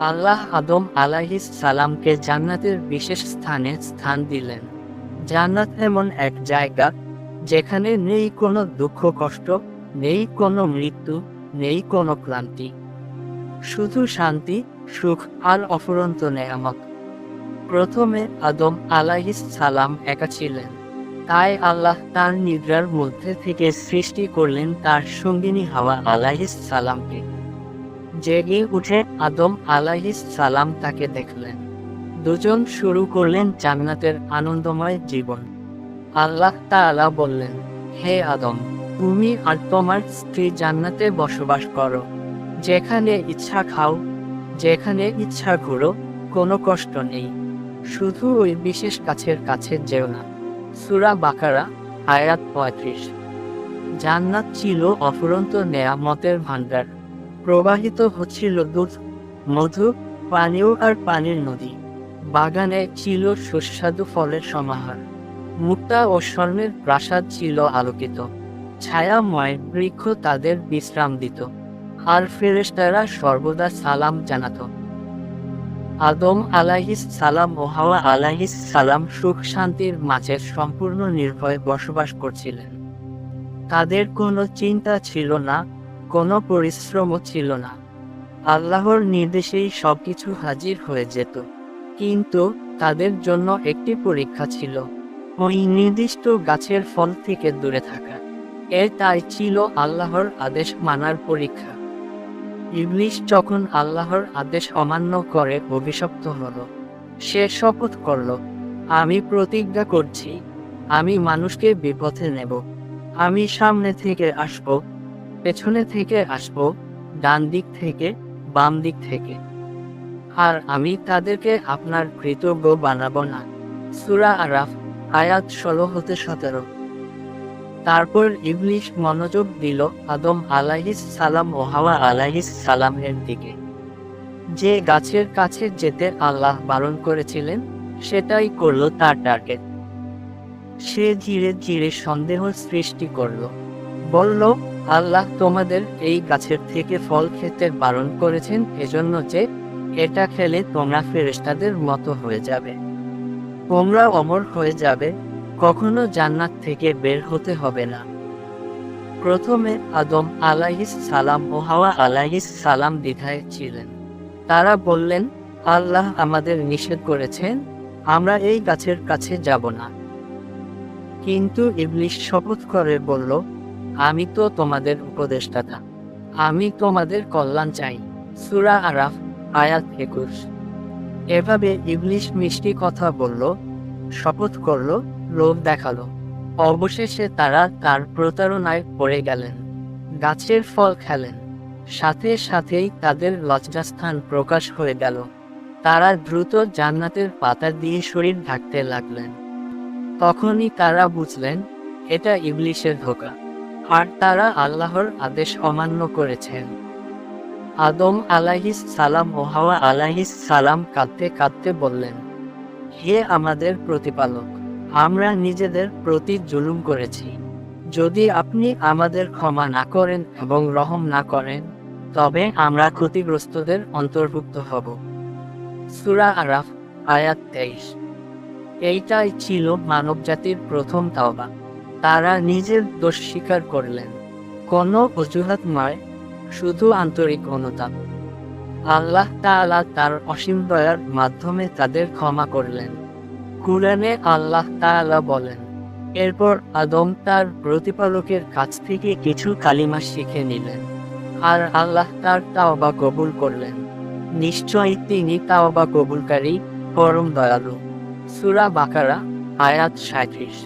আল্লাহ আদম আলাহিস সালামকে জান্নাতের বিশেষ স্থানে স্থান দিলেন। জান্নাত এমন এক জায়গা যেখানে নেই কোনো দুঃখ, কষ্ট, নেই কোনো মৃত্যু, নেই কোনো ক্লান্তি। শুধু শান্তি, সুখ আর অফুরন্ত নেয়ামত। প্রথমে আদম আলাহিস সালাম একা ছিলেন। তাই আল্লাহ তার নিদ্রার মধ্যে থেকে সৃষ্টি করলেন তার সঙ্গিনী হাওয়া আলাহিস সালামকে। জেগে উঠে আদম আলাহিস সালাম তাকে দেখলেন। দুজন শুরু করলেন জান্নাতের আনন্দময় জীবন। আল্লাহ তাআলা বললেন, হে আদম, তুমি আর তোমার স্ত্রী জান্নাতে বসবাস করো। যেখানে ইচ্ছা খাও, যেখানে ইচ্ছা ঘুরো, কোনো কষ্ট নেই। শুধু ওই বিশেষ কাছের কাছে যেও না। সুরা বাকারা, আয়াত পঁয়ত্রিশ। জান্নাত ছিল অফুরন্ত নেয়ামতের ভাণ্ডার। প্রবাহিত হচ্ছিল দুধ, মধু, পানীয় আর পানির নদী। বাগানে ছিল সুস্বাদু ফলের সমাহার। মুক্তা ও স্বর্ণের প্রাসাদ ছিল আলোকিত। ছায়াময় বৃক্ষ তাদের বিশ্রাম দিত। আর ফেরেশতারা সর্বদা সালাম জানাতো। আদম আলাহিস সালাম ও হাওয়া আলাহিস সালাম সুখ শান্তির মাঝে সম্পূর্ণ নির্ভয়ে বসবাস করছিলেন। তাদের কোনো চিন্তা ছিল না কোনো পরিশ্রমও ছিল না। আল্লাহর নির্দেশেই সবকিছু হাজির হয়ে যেত। কিন্তু তাদের জন্য একটি পরীক্ষা ছিল। ওই নির্দিষ্ট গাছের ফল থেকে দূরে থাকা। এর তাই ছিল আল্লাহর আদেশ মানার পরীক্ষা। ইবলিশ যখন আল্লাহর আদেশ অমান্য করে অভিশপ্ত হল, সে শপথ করল, আমি প্রতিজ্ঞা করছি, আমি মানুষকে বিপথে নেব, আমি সামনে থেকে আসব পেছনে থেকে আসব, ডান দিক থেকে, বাম দিক থেকে। আর আমি তাদেরকে আপনার কৃতজ্ঞ বানাবো না। সুরা আরাফ, আয়াত ষোলো হতে সতেরো। তারপর ইবলিশ মনোযোগ দিল আদম আলাহিস সালাম ও হাওয়া আলাহিস সালামের দিকে। যে গাছের কাছে যেতে আল্লাহ বারণ করেছিলেন, সেটাই করল তার টার্গেট সে ধীরে ধীরে সন্দেহ সৃষ্টি করল। বলল আল্লাহ তোমাদের এই গাছের থেকে ফল খেতে বারণ করেছেন, এজন্য যে এটা খেলে তোমরা ফেরেস্তাদের মতো হয়ে যাবে। তোমরা অমর হয়ে যাবে, কখনো জান্নাত থেকে বের হতে হবে না। প্রথমে আদম আলাহিস সালাম ও হাওয়া আলাইহিস সালাম দ্বিধায় ছিলেন। তারা বললেন, আল্লাহ আমাদের নিষেধ করেছেন, আমরা এই গাছের কাছে যাব না। কিন্তু ইবলিশ শপথ করে বলল আমি তো তোমাদের উপদেষ্টাতা আমি তোমাদের কল্যাণ চাই। সুরা আরাফ, আয়াত একুশ। এভাবে ইবলিশ মিষ্টি কথা বলল, শপথ করল, লোভ দেখাল। অবশেষে তারা তার প্রতারণায় পড়ে গেলেন, গাছের ফল খেলেন। সাথে সাথেই তাদের লজ্জাস্থান প্রকাশ হয়ে গেল। তারা দ্রুত জান্নাতের পাতা দিয়ে শরীর ঢাকতে লাগলেন। তখনই তারা বুঝলেন, এটা ইবলিশের ধোকা। আর তারা আল্লাহর আদেশ অমান্য করেছেন। আদম আলাহিস সালাম ও হাওয়া আলাহিস সালাম কাঁদতে কাঁদতে বললেন, হে আমাদের প্রতিপালক, আমরা নিজেদের প্রতি জুলুম করেছি। যদি আপনি আমাদের ক্ষমা না করেন এবং রহম না করেন, তবে আমরা ক্ষতিগ্রস্তদের অন্তর্ভুক্ত হব। সুরা আরাফ, আয়াত তেইশ। এইটাই ছিল মানবজাতির প্রথম তাওবা। তারা নিজের দোষ স্বীকার করলেন। কোনো অজুহাত নয়, শুধু আন্তরিক অনুতাপ আল্লাহ তাআলা তার অসীম দয়ার মাধ্যমে তাদের ক্ষমা করলেন। কুরআনে আল্লাহ তাআলা বলেন, এরপর আদম তার প্রতিপালকের কাছ থেকে কিছু কালিমা শিখে নিলেন আর আল্লাহ তার তাওবা কবুল করলেন। নিশ্চয়ই তিনি তাওবা কবুলকারী, পরম দয়ালু। সুরা বাকারা, আয়াত সাঁত্রিশ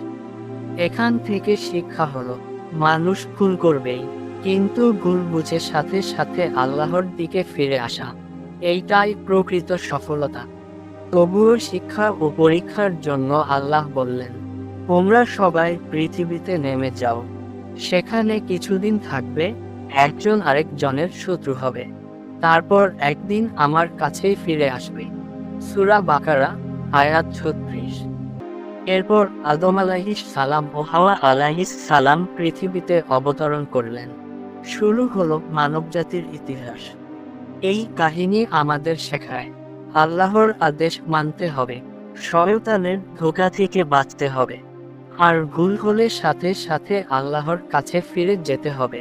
এখান থেকে শিক্ষা হলো, মানুষ ভুল করবেই, কিন্তু ভুল বুঝে সাথে সাথে আল্লাহর দিকে ফিরে আসা, এইটাই প্রকৃত সফলতা। তবুও শিক্ষা ও পরীক্ষার জন্য আল্লাহ বললেন, তোমরা সবাই পৃথিবীতে নেমে যাও, সেখানে কিছুদিন থাকবে, একজন আরেকজনের শত্রু হবে, তারপর একদিন আমার কাছেই ফিরে আসবে। সুরা বাকারা, আয়াত ছত্রিশ। এরপর আদম আলাহিস সালাম ও হাওয়া আলাহিস সালাম পৃথিবীতে অবতরণ করলেন। শুরু হলো মানবজাতির ইতিহাস। এই কাহিনী আমাদের শেখায়। আল্লাহর আদেশ মানতে হবে। শয়তানের ধোকা থেকে বাঁচতে হবে। আর ভুল হলে সাথে সাথে আল্লাহর কাছে ফিরে যেতে হবে।